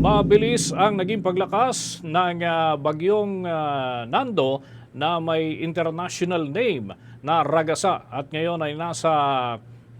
Mabilis ang naging paglakas ng ah, bagyong ah, Nando na may international name na Ragasa at ngayon ay nasa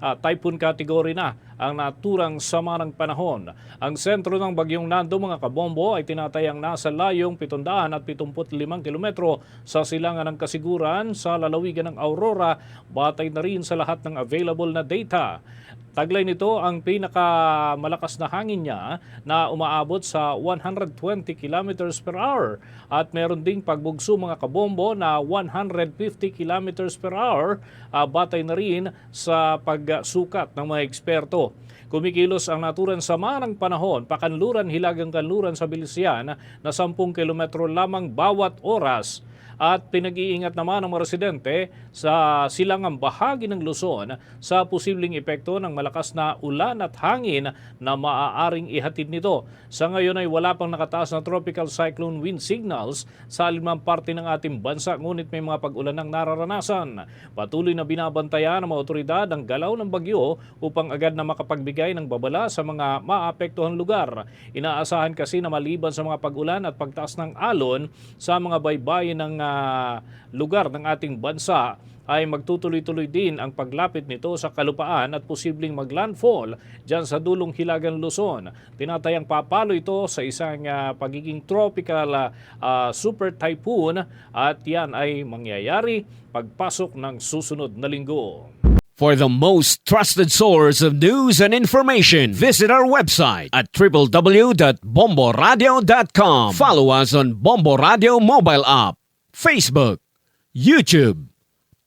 ah, typhoon category na ang naturang sama ng panahon. Ang sentro ng bagyong Nando mga kabombo ay tinatayang nasa layong 775 kilometro sa silangan ng kasiguran sa lalawigan ng Aurora batay na rin sa lahat ng available na data. Taglay nito ang pinakamalakas na hangin niya na umaabot sa 120 kilometers per hour. At meron ding pagbugso mga kabombo na 150 kilometers per hour. Ah, batay na rin sa pagsukat ng mga eksperto. Kumikilos ang naturang sama ng panahon, pakanluran hilagang kanluran sa Bilisian na 10 kilometro lamang bawat oras. At pinag-iingat naman ng mga residente sa silangang bahagi ng Luzon sa posibleng epekto ng malakas na ulan at hangin na maaaring ihatid nito. Sa ngayon ay wala pang nakataas na tropical cyclone wind signals sa alimang parte ng ating bansa ngunit may mga pag-ulan ng nararanasan. Patuloy na binabantayan ng mga otoridad ang galaw ng bagyo upang agad na makapagbigay ng babala sa mga maapektuhang lugar. Inaasahan kasi na maliban sa mga pag-ulan at pagtaas ng alon sa mga baybayin ng ah, lugar ng ating bansa ay magtutuloy-tuloy din ang paglapit nito sa kalupaan at posibleng maglandfall dyan sa dulong Hilagan Luzon. Tinatayang papalo ito sa isang ah, pagiging tropical ah, super typhoon at yan ay mangyayari pagpasok ng susunod na linggo. For the most trusted source of news and information, visit our website at www.bomboradio.com. Follow us on Bombo Radio mobile app, Facebook, YouTube,